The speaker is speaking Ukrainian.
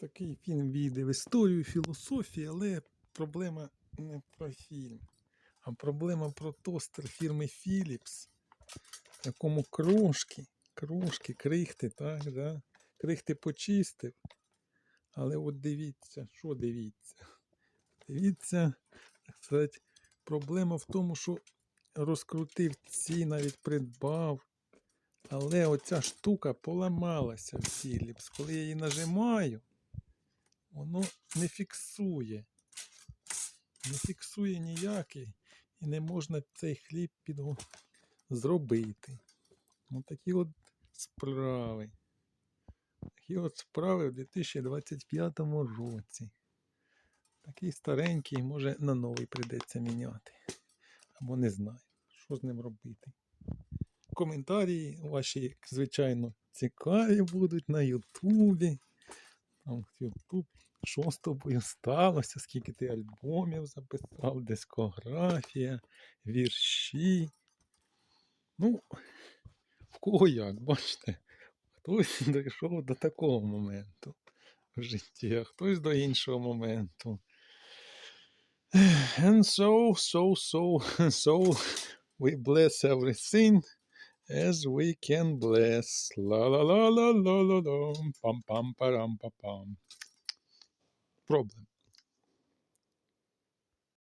Такий фільм війде в історію, філософію, але проблема не про фільм, а проблема про тостер фірми Philips, якому крошки, крошки, крихти, так, да? крихти почистив. Але от дивіться, що дивіться? Дивіться, так сказати, проблема в тому, що розкрутив ці, навіть придбав. Але оця штука поламалася в Philips. Коли я її нажимаю, воно не фіксує. Не фіксує ніякий. І не можна цей хліб підго... зробити. Ось такі от справи. Такі от справи в 2025 році. Такий старенький, може на новий прийдеться міняти. Або не знаю, що з ним робити. Коментарі ваші, звичайно, цікаві будуть на Ютубі. Там Ютуб, що з тобою сталося, скільки ти альбомів записав, дискографія, вірші. Ну, в кого як, бачите, хтось дійшов до такого моменту в житті, а хтось до іншого моменту. And so, so, so, so, we bless everything as we can bless. La la la la la la la. Pam pam парам па пам. Problem.